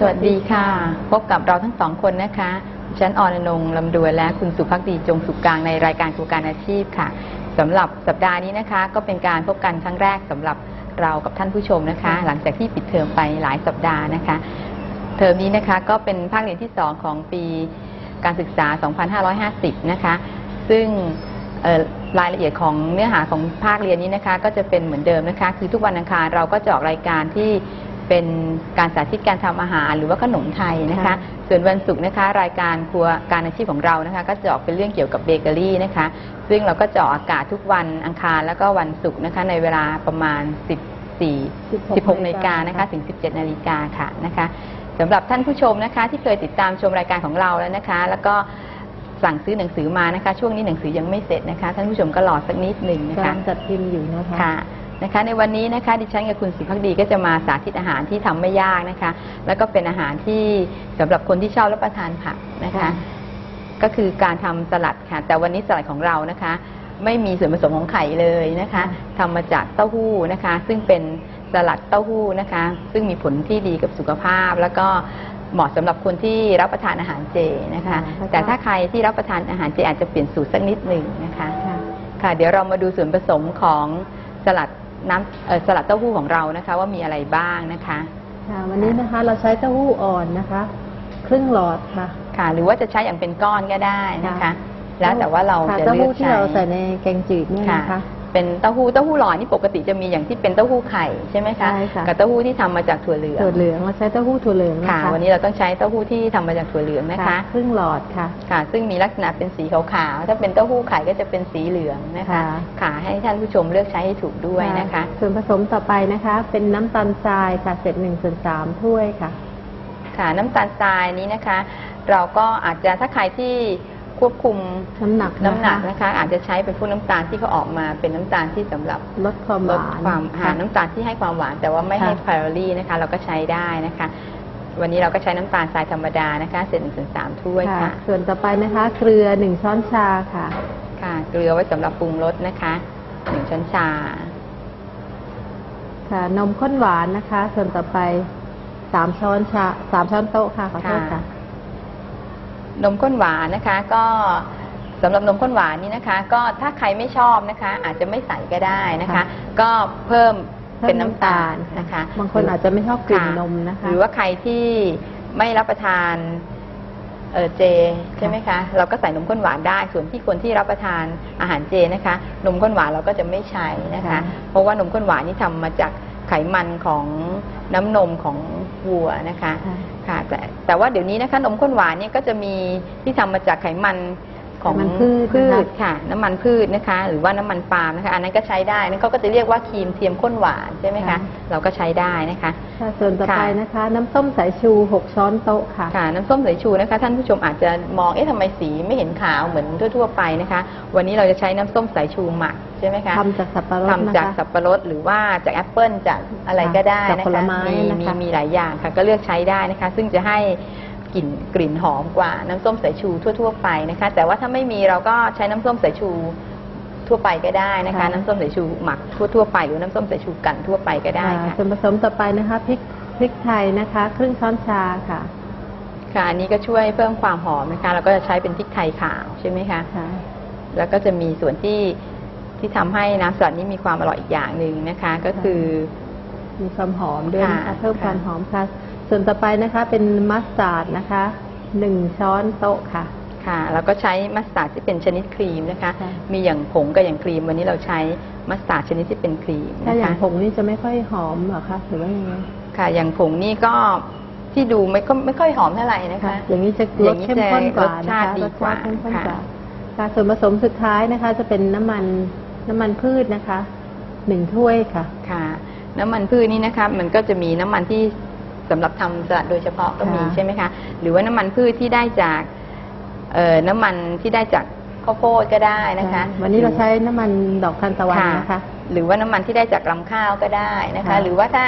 สวัสดีค่ะ พบกับเราทั้งสองคนนะคะฉันอรนนงลำดวนและคุณสุภักดีจงสุกกลางในรายการครูการอาชีพค่ะสำหรับสัปดาห์นี้นะคะ ก็เป็นการพบกันครั้งแรกสำหรับเรากับท่านผู้ชมนะคะ หลังจากที่ปิดเทอมไปหลายสัปดาห์นะคะ เทอมนี้นะคะก็เป็นภาคเรียนที่ 2 ของปีการศึกษา 2550 นะคะ ซึ่งรายละเอียดของเนื้อหาของภาคเรียนนี้นะคะ ก็จะเป็นเหมือนเดิมนะคะ คือทุกวันอังคารเราก็จะออกรายการที่ เป็นการสาธิตการทำอาหารหรือว่าขนมไทยนะคะค่ะส่วนวันศุกร์นะคะ รายการครัวการอาชีพของเรานะคะ ก็จะออกเป็นเรื่องเกี่ยวกับเบเกอรี่นะคะ ซึ่งเราก็จะออกอากาศทุกวันอังคารแล้วก็วันศุกร์นะคะ ในเวลาประมาณ 14 16นาฬิกานะคะถึง 17นาฬิกาค่ะนะคะสำหรับท่านผู้ชมนะคะ ที่เคยติดตามชมรายการของเราแล้วนะคะ แล้วก็สั่งซื้อหนังสือมานะคะ ช่วงนี้หนังสือยังไม่เสร็จนะคะ ท่านผู้ชมก็รอสักนิดหนึ่งนะกำคะลังจัดพิมพ์อยู่นะคะค่ะ นะคะในวันนี้นะคะดิฉันกับคุณสุภักดีก็จะมาสาธิตอาหารที่ทำไม่ยากนะคะ แล้วก็เป็นอาหารที่สำหรับคนที่ชอบรับประทานผักนะคะค่ะก็คือการทำสลัดค่ะ แต่วันนี้สลัดของเรานะคะ ไม่มีส่วนผสมของไข่เลยนะคะทำมาจากเต้าหู้นะคะ ซึ่งเป็นสลัดเต้าหู้นะคะ ซึ่งมีผลที่ดีกับสุขภาพ แล้วก็เหมาะสำหรับคนที่รับประทานอาหารเจนะคะค่ะแล้วก็แต่ถ้าใครที่รับประทานอาหารเจอาจจะเปลี่ยนสูตรสักนิดหนึ่งนะคะค่ะค่ะเดี๋ยวเรามาดูส่วนผสมของสลัด น้ำเอ่อสลัดเต้าหู้ของเรานะคะ ว่ามีอะไรบ้างนะคะ ค่ะวันนี้นะคะเราใช้เต้าหู้อ่อนนะคะ ครึ่งหลอดค่ะ ค่ะ หรือว่าจะใช้อย่างเป็นก้อนก็ได้นะคะ ค่ะ แล้วแต่ว่าเราค่ะจะเต้าเลืหู้อกที่ใช้ เราใส่ในแกงจืดเนี่ยค่ะนะคะ เป็นเต้าหู้เต้าหู้หล่อนี่ปกติจะมีอย่างที่เป็นเต้าหู้ไข่ใช่ไหมคะใช่ค่ะ กับเต้าหู้ที่ทำมาจากถั่วเหลืองถั่วเหลืองเราใช้เต้าหู้ถั่วเหลืองนะค่ะ คะวันนี้เราต้องใช้เต้าหู้ที่ทำมาจากถั่วเหลืองนะคะ ครึ่งหลอดค่ะ ค่ะ ซึ่งมีลักษณะเป็นสีขาวๆถ้าเป็นเต้าหู้ไข่ก็จะเป็นสีเหลืองนะคะ ค่ะ ค่ะให้ท่านผู้ชมเลือกใช้ให้ถูกด้วยนะคะ ส่วนผสมต่อไปนะคะ เป็นน้ำตาลทรายค่ะเศษหนึ่งส่วนสามถ้วยค่ะ ค่ะน้ำตาลทรายนี้นะคะ เราก็อาจจะถ้าใครที่ ควบคุมน้ำหนักน้ำหนักะคะนะคะ อาจจะใช้เป็นพวกน้ำตาลที่เขาออกมาเป็นน้ำตาลที่สำหรับลดความหลดวานความหาค่ะน้ำตาลที่ให้ความหวาน แต่ว่าไม่ให้ค่ะแคลอรี่นะคะ เราก็ใช้ได้นะคะ วันนี้เราก็ใช้น้ำตาลทรายธรรมดานะคะเศษหนึ่งส่วนสามถ้วยค่ะค่ะ ส่วนต่อไปนะคะ เกลือหนึ่งช้อนชาค่ะ ค่ะ เกลือไว้สำหรับปรุงรสนะคะหนึ่งช้อนชา ค่ะนมข้นหวานนะคะ ส่วนต่อไปสามช้อนชาสามช้อนโต๊ะค่ะขอโทษค่ะค่ะ นมข้นหวานนะคะ ก็สำหรับนมข้นหวานนี่นะคะ ก็ถ้าใครไม่ชอบนะคะ อาจจะไม่ใส่ก็ได้นะคะ ค่ะ ก็เพิ่มเพิ่มเป็นน้ำตาลนะคะบางคนอาจจะไม่ชอบกลิ่นนมนะคะ หรือว่าใครที่ไม่รับประทานเออเจใช่ไหมคะ เราก็ใส่นมข้นหวานได้ ส่วนที่คนที่รับประทานอาหารเจนะคะ นมข้นหวานเราก็จะไม่ใช้นะคะ ค่ะ เพราะว่านมข้นหวานนี่ทำมาจากไขมันของน้ำนมของวัวนะคะ ค่ะ ค่ะแต่แต่ว่าเดี๋ยวนี้นะคะนมข้นหวานเนี่ยก็จะมีที่ทำมาจากไขมัน ของไขมันพืชพืนะคะชค่ะ น้ำมันพืชนะคะ หรือว่าน้ำมันปาล์มนะคะ อันนั้นก็ใช้ได้นั่นเขาก็จะเรียกว่าครีมเทียมข้นหวานใช่ไหมคะ ค่ะ เราก็ใช้ได้นะคะ ค่ะส่วนต่อไปค่ะนะคะ น้ำส้มสายชูหกช้อนโต๊ะค่ะ ค่ะน้ำส้มสายชูนะคะ ท่านผู้ชมอาจจะมองเอ๊ะทำไมสีไม่เห็นขาวเหมือนทั่วๆไปนะคะ วันนี้เราจะใช้น้ำส้มสายชูหมักใช่ไหมคะทำจากสับปะรดทำนะจากคะสับปะรดหรือว่าจากแอปเปิลจากอะไรก็ได้จากนะผลคะไม้มีนะคะ มีมีหลายอย่างค่ะ ก็เลือกใช้ได้นะคะ ซึ่งจะให้ กลิ่นกลิ่นหอมกว่าน้ำส้มสายชูทั่ว ๆ ไปนะคะ แต่ว่าถ้าไม่มีเราก็ใช้น้ำส้มสายชูทั่วไปก็ได้นะคะ ค่ะ น้ำส้มสายชูหมักทั่วๆไปหรือน้ำส้มสายชูกันทั่วไปก็ได้อ่าค่ะส่วนผสมต่อไปนะคะพริกพริกไทยนะคะ ครึ่งช้อนชาค่ะค่ะอันนี้ก็ช่วยเพิ่มความหอมนะคะเราก็จะใช้เป็นพริกไทยขาวใช่ไหมคะ ค่ะ แล้วก็จะมีส่วนที่ที่ทำให้น้ำสลัดนี้มีความอร่อยอีกอย่างหนึ่งนะคะ ก็คือ มีความหอมด้วยนะคะค่ะเพิ่มค่ะความหอมค่ะ ส่วนต่อไปนะคะเป็นมัสตาร์ดนะคะหนึ่งช้อนโต๊ะค่ะ ค่ะแล้วก็ใช้มัสตาร์ดที่เป็นชนิดครีมนะคะค่ะมีอย่างผงกับอย่างครีมวันนี้เราใช้มัสตาร์ดชนิดที่เป็นครีมถ้านะอย่างคะผงนี่จะไม่ค่อยหอมเหรอคะหรือว่ายังไงค่ะอย่างผงนี่ก็ที่ดูไม่ก็ไม่ค่อยหอมเท่าไหร่นะคะ อย่างนี้จะอรย่าสงนี้เข้มข้นกว่าจะรสนะชาติคะดีรสกว่าชาติเข้มข้นกว่าค่ะค่ะส่วนผสมสุดท้ายนะคะ จะเป็นน้ำมันน้ำมันพืชนะคะหนึ่งถ้วยค่ะค่ะ น้ำมันพืชนี่นะคะ มันก็จะมีน้ำมันที่ สำหรับทำสลัดโดยเฉพาะก็มีค่ะใช่ไหมคะหรือว่าน้ำมันพืชที่ได้จากเอ่อน้ำมันที่ได้จากข้าวโพดก็ได้นะคะ วันนี้เราใช้น้ำมันดอกทานตะวันนะคะ หรือว่าน้ำมันที่ได้จากลำข้าวก็ได้นะคะค่ะหรือว่าถ้า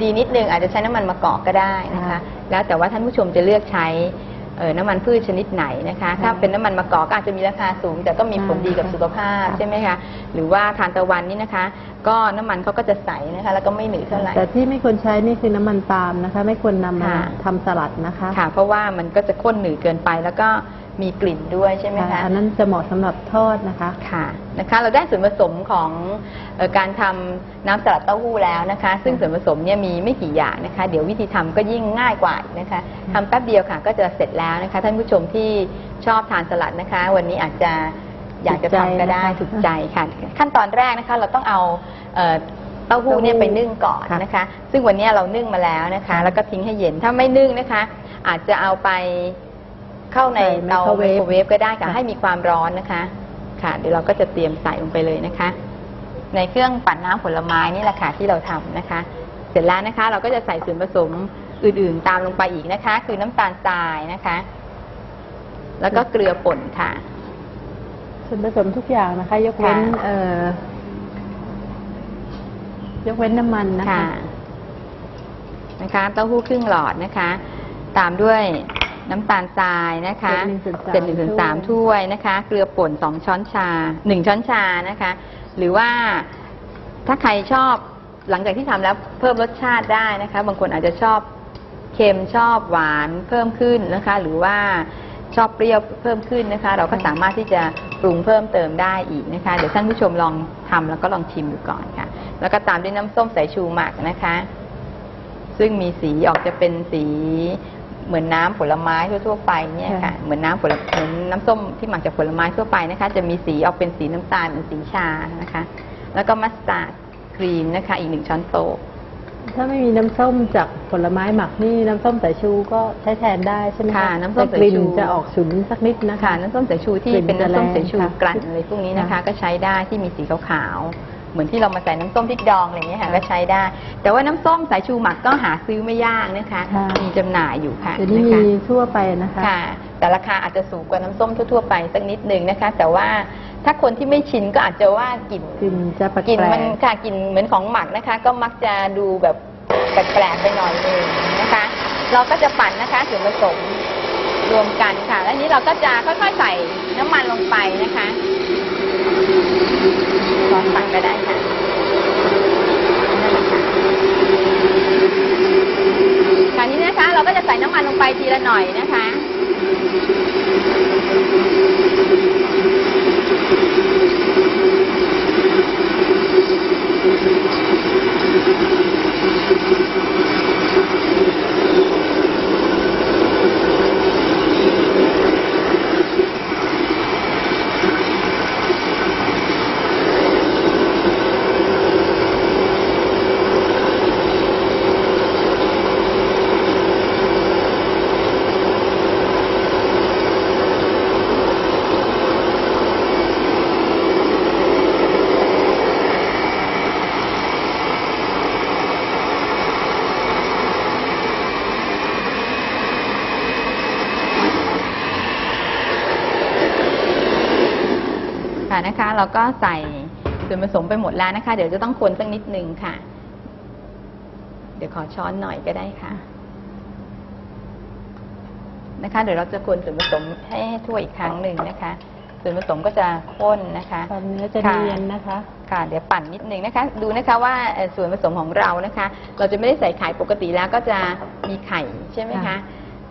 ดีนิดนึงอาจจะใช้น้ำมันมะกอกก็ได้นะคะค่ะแล้วแต่ว่าท่านผู้ชมจะเลือกใช้เเอ่อน้ำมันพืชชนิดไหนนะคะค่ะถ้าเป็นน้ำมันมะกอกก็อาจจะมีราคาสูง แต่ก็มีผลดีกับค่ะสุขภาพค่ะใช่ไหมคะหรือว่าทานตะวันนี่นะคะ ก็น้ำมันเขาก็จะใสนะคะ แล้วก็ไม่หนืดเท่าไหร่แต่ที่ไม่ควรใช้นี่คือน้ำมันปาล์มนะคะ ไม่ควรนำมาค่ะทำสลัดนะคะค่ะ เพราะว่ามันก็จะข้นหนืดเกินไปแล้วก็ มีกลิ่นด้วยใช่ไหมค่ะคะอันนั้นจะเหมาะสำหรับทอดนะคะค่ะนะคะ เราได้ส่วนผสมของเอ่อการทำน้ำสลัดเต้าหู้แล้วนะคะ ซึ่งส่วนผสมเนี่ยมีไม่กี่อย่างนะคะ เดี๋ยววิธีทำก็ยิ่งง่ายกว่าอีกนะคะทำแป๊บเดียวค่ะ ก็จะเสร็จแล้วนะคะ ท่านผู้ชมที่ชอบทานสลัดนะคะ วันนี้อาจจะอยากจะทำก็ได้ถูถูกกใจใจนะคะค่ะ ขั้นตอนแรกนะคะเราต้องเอาเอ่อเต้าหู้เนี่ยไปนึ่งก่อนค่ะนะคะ ซึ่งวันนี้เรานึ่งมาแล้วนะคะค่ะแล้วก็ทิ้งให้เย็นถ้าไม่นึ่งนะคะ อาจจะเอาไป เข้าในใส่เตาไมไมโครเวฟโครเวฟก็ได้ค่ะค่ะให้มีความร้อนนะคะ ค่ะเดี๋ยวเราก็จะเตรียมใส่ลงไปเลยนะคะ ในเครื่องปั่นน้ำผลไม้นี่แหละค่ะที่เราทำนะคะ เสร็จแล้วนะคะ เราก็จะใส่ส่วนผสมอื่นๆตามลงไปอีกนะคะ คือน้ำตาลทรายนะคะ แล้วก็เกลือป่นค่ะ ส่วนผสมทุกอย่างนะคะ ยกเว้นค่ะเอ่อยกเว้นน้ำมันนะคะค่ะนะคะ เต้าหู้ครึ่งหลอดนะคะ ตามด้วย น้ำตาลทรายนะคะเจ็ดหนึ่งส่วนสามเจ็ดหนึ่งส่วนสามถ้วยนะคะ เกลือป่นสองช้อนชาหนึ่งช้อนชานะคะ หรือว่าถ้าใครชอบหลังจากที่ทำแล้วเพิ่มรสชาติได้นะคะ บางคนอาจจะชอบเค็มชอบหวานเพิ่มขึ้นนะคะ หรือว่าชอบเปรี้ยวเพิ่มขึ้นนะคะ เราก็สามารถที่จะปรุงเพิ่มเติมได้อีกนะคะ เดี๋ยวท่านผู้ชมลองทำแล้วก็ลองชิมดูก่อนค่ะ แล้วก็ตามด้วยน้ำส้มสายชูหมักนะคะ ซึ่งมีสีออกจะเป็นสี เหมือนน้ำผลไม้ทั่วๆไปเนี่ยค่ะค่ะ เหมือนน้ำผลเหมือนน้ำส้มที่หมักจากผลไม้ทั่วไปนะคะ จะมีสีออกเป็นสีน้ำตาลเหมือนสีชานะคะ แล้วก็มัสตาร์ดครีมนะคะ อีกหนึ่งช้อนโต๊ะถ้าไม่มีน้ำส้มจากผลไม้หมักนี่น้ำส้มสายชูก็ใช้แทนได้ใช่ไหมค่ะคะน้ำส้มแต่กลิ่นสายชูจะออกฉุนสักนิดนะคะค่ะน้ำส้มสายชูที่กลิ่นเป็นน้ำส้มสายชูจะแรงค่ะกลั่นอะไรพวกนี้นะคะค่ะก็ใช้ได้ที่มีสีขาวๆ เหมือนที่เรามาใส่น้ำส้มพริกดองอะไรอย่างเงี้ยค่ะค่ะก็ใช้ได้ แต่ว่าน้ำส้มสายชูหมักก็หาซื้อไม่ยากนะคะ ค่ะ มีจำหน่ายอยู่ค่ะเดี๋ยวนี้นะคะมีทั่วไปนะคะ ค่ะ แต่ราคาอาจจะสูงกว่าน้ำส้มทั่วๆไปสักนิดหนึ่งนะคะ แต่ว่าถ้าคนที่ไม่ชินก็อาจจะว่ากลิ่น กลิ่นจะแปลกๆกลิ่นมันค่ะกลิ่นเหมือนของหมักนะคะ ก็มักจะดูแบบแปลกๆไปหน่อยนึงนะคะ เราก็จะปั่นนะคะส่วนผสมรวมกันค่ะ แล้วนี้เราก็จะค่อยๆใส่น้ำมันลงไปนะคะ ลองปั่นก็ได้ค่ะแหละค่ะคราวนี้นะคะ เราก็จะใส่น้ำมันลงไปทีละหน่อยนะคะ เราก็ใส่ส่วนผสมไปหมดแล้วนะคะ เดี๋ยวจะต้องคนสักนิดนึงค่ะ เดี๋ยวขอช้อนหน่อยก็ได้ค่ะ นะคะ เดี๋ยวเราจะคนส่วนผสมให้ทั่วอีกครั้งหนึ่งนะคะ ส่วนผสมก็จะข้นนะคะ ความเนื้อจะค่ะเนียนนะคะ ค่ะ เดี๋ยวปั่นนิดนึงนะคะ ดูนะคะว่าเอ่อส่วนผสมของเรานะคะ เราจะไม่ได้ใส่ไข่ปกติแล้วก็จะมีไข่ใช่ไหมคะค่ะ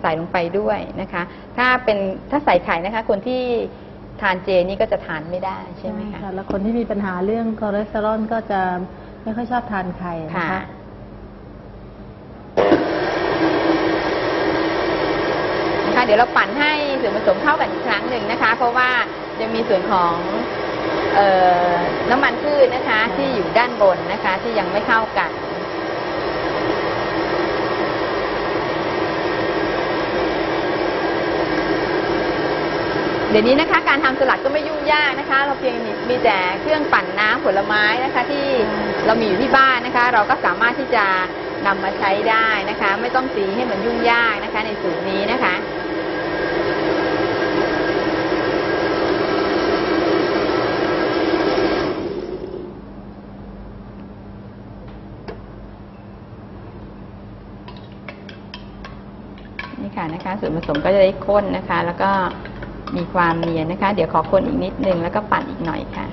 ใส่ลงไปด้วยนะคะ ถ้าเป็นถ้าใส่ไข่นะคะ คนที่ ทานเจนี่ก็จะทานไม่ได้ใช่ไหมคะ แล้วคนที่มีปัญหาเรื่องคอเลสเตอรอลก็จะไม่ค่อยชอบทานไข่นะค่ะคะนะคะเดี๋ยวเราปั่นให้ส่วนผสมเข้ากันอีกครั้งหนึ่งนะคะ เพราะว่ายังมีส่วนของเออน้ำมันพืชนะคะ ที่อยู่ด้านบนนะคะ ที่ยังไม่เข้ากัน เดี๋ยวนี้นะคะการทำสลัดก็ไม่ยุ่งยากนะคะ เราเพียงมีแต่เครื่องปั่นน้ำผลไม้นะคะที่เรามีอยู่ที่บ้านนะคะ เราก็สามารถที่จะนำมาใช้ได้นะคะ ไม่ต้องสีให้เหมือนยุ่งยากนะคะ ในสูตรนี้นะคะนี่ค่ะนะคะส่วนผสมก็จะได้ข้นนะคะ แล้วก็ มีความเนียนนะคะ เดี๋ยวขอคนอีกนิดนึงแล้วก็ปั่นอีกหน่อยค่ะ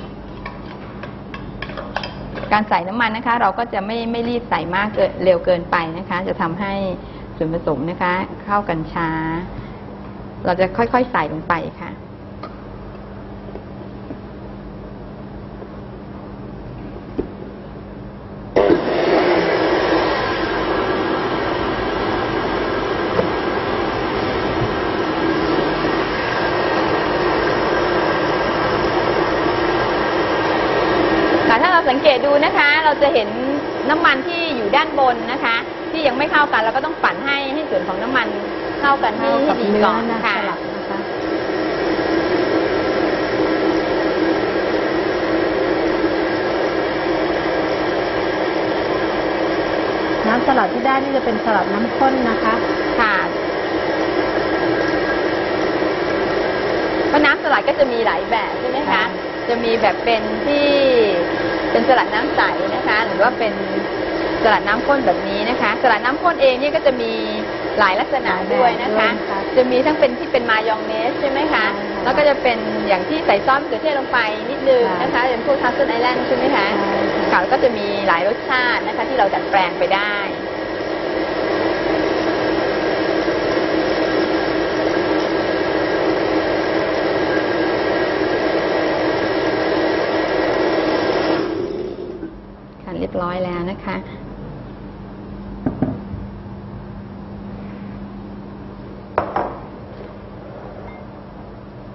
การใส่น้ำมันนะคะ เราก็จะไม่ไม่รีบใส่มากเกินเร็วเกินไปนะคะ จะทำให้ส่วนผสมนะคะ เข้ากันช้า เราจะค่อยๆใส่ลงไปค่ะถ้าเราสังเก ตดูนะคะ เราจะเห็นน้ำมันที่อยู่ด้านบนนะคะ ที่ยังไม่เข้ากันเราก็ต้องปั่นให้ให้ส่วนของน้ำมันเข้ากันให้เข้ากับดีเนื้อก่อนนะค่ะสลัดนะคะน้ำสลัดที่ได้นี่จะเป็นสลัดน้ำข้นนะคะค่ะเพราะน้ำสลัดก็จะมีหลายแบบใช่ไหมคะค่ะจะมีแบบเป็นที่ เป็นสลัดน้ำใสนะคะ หรือว่าเป็นสลัดน้ำข้นแบบนี้นะคะ สลัดน้ำข้นเองเนี่ยก็จะมีหลายลักษณะด้วยนะคะ จะมีทั้งเป็นที่เป็นมายองเนสใช่ไหมคะใช่ค่ะแล้วก็จะเป็นอย่างที่ใส่ซอสมะเขือเทศลงไปนิดนึงนะคะอย่างพวกทัสเซนไอแลนด์ใช่ไหมคะใช่ค่ะค่ะแล้วก็จะมีหลายรสชาตินะคะที่เราดัดแปลงไปได้ ค่ะเรียบร้อยแล้วนะคะ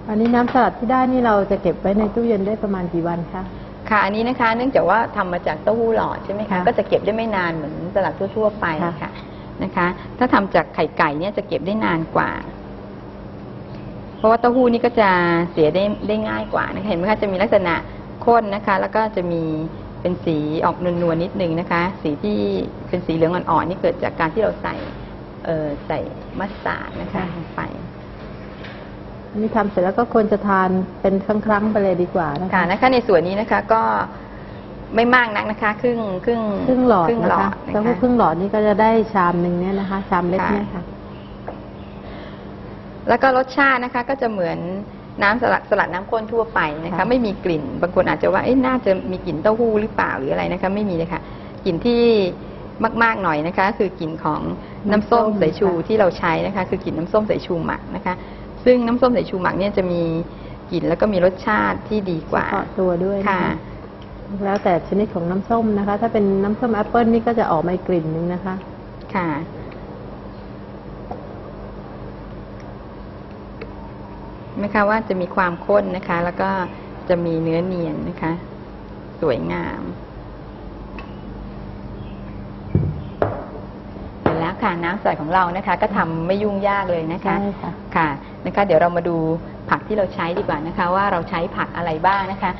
อันนี้น้ำสลัดที่ได้นี่เราจะเก็บไว้ในตู้เย็นได้ประมาณกี่วันคะ ค่ะ อันนี้นะคะ เนื่องจากว่าทำมาจากเต้าหู้หลอดใช่ไหมคะ ค่ะก็จะเก็บได้ไม่นานเหมือนสลัดทั่ว ๆ ไปค่ะ ค่ะนะคะ ถ้าทำจากไข่ไก่เนี่ยจะเก็บได้นานกว่า เพราะว่าเต้าหู้นี่ก็จะเสียได้ได้ง่ายกว่านะคะ เห็นไหมคะจะมีลักษณะข้นนะคะ แล้วก็จะมี เป็นสีออกนวลๆนิดนึงนะคะ สีที่เป็นสีเหลืองอ่อนๆนี่เกิดจากการที่เราใส่เอ่อใส่มัสตาร์ดนะคะลงไปอันนี้ทำเสร็จแล้วก็ควรจะทานเป็นครั้งๆไปเลยดีกว่านะคะค่ะนะคะ ในส่วนนี้นะคะก็ไม่มากนักนะคะ ครึ่งครึ่งครึ่งหลอดครึ่งนะหลอคะดนะเต้าหู้คะครึ่งหลอดนี่ก็จะได้ชามหนึ่งเนี่ยนะคะ ชามเล็กค่ะเนี่ยค่ะ แล้วก็รสชาตินะคะ ก็จะเหมือน น้ำสลัดสลัดน้ำข้นทั่วไปนะคะค่ะไม่มีกลิ่น บางคนอาจจะว่าเอ๊ะน่าจะมีกลิ่นเต้าหู้หรือเปล่าหรืออะไรนะคะไม่มีเลยค่ะกลิ่นที่มากๆหน่อยนะคะ คือกลิ่นของน้ำส้มสายชูที่เราใช้นะคะ คือกลิ่นน้ำส้มสายชูหมักนะคะ ซึ่งน้ำส้มสายชูหมักเนี่ยจะมีกลิ่นแล้วก็มีรสชาติที่ดีกว่าเฉพาะตัวด้วยนะค่ะคะแล้วแต่ชนิดของน้ำส้มนะคะ ถ้าเป็นน้ำส้มแอปเปิลนี่ก็จะออกมาอีกกลิ่นหนึ่งนะคะ ค่ะ ไหมคะว่าจะมีความข้นนะคะ แล้วก็จะมีเนื้อเนียนนะคะ สวยงามเสร็จแล้วค่ะน้ำใสของเรานะคะ ก็ทำไม่ยุ่งยากเลยนะคะใช่ค่ะ ค่ะนะคะ เดี๋ยวเรามาดูผักที่เราใช้ดีกว่านะคะ ว่าเราใช้ผักอะไรบ้างนะคะ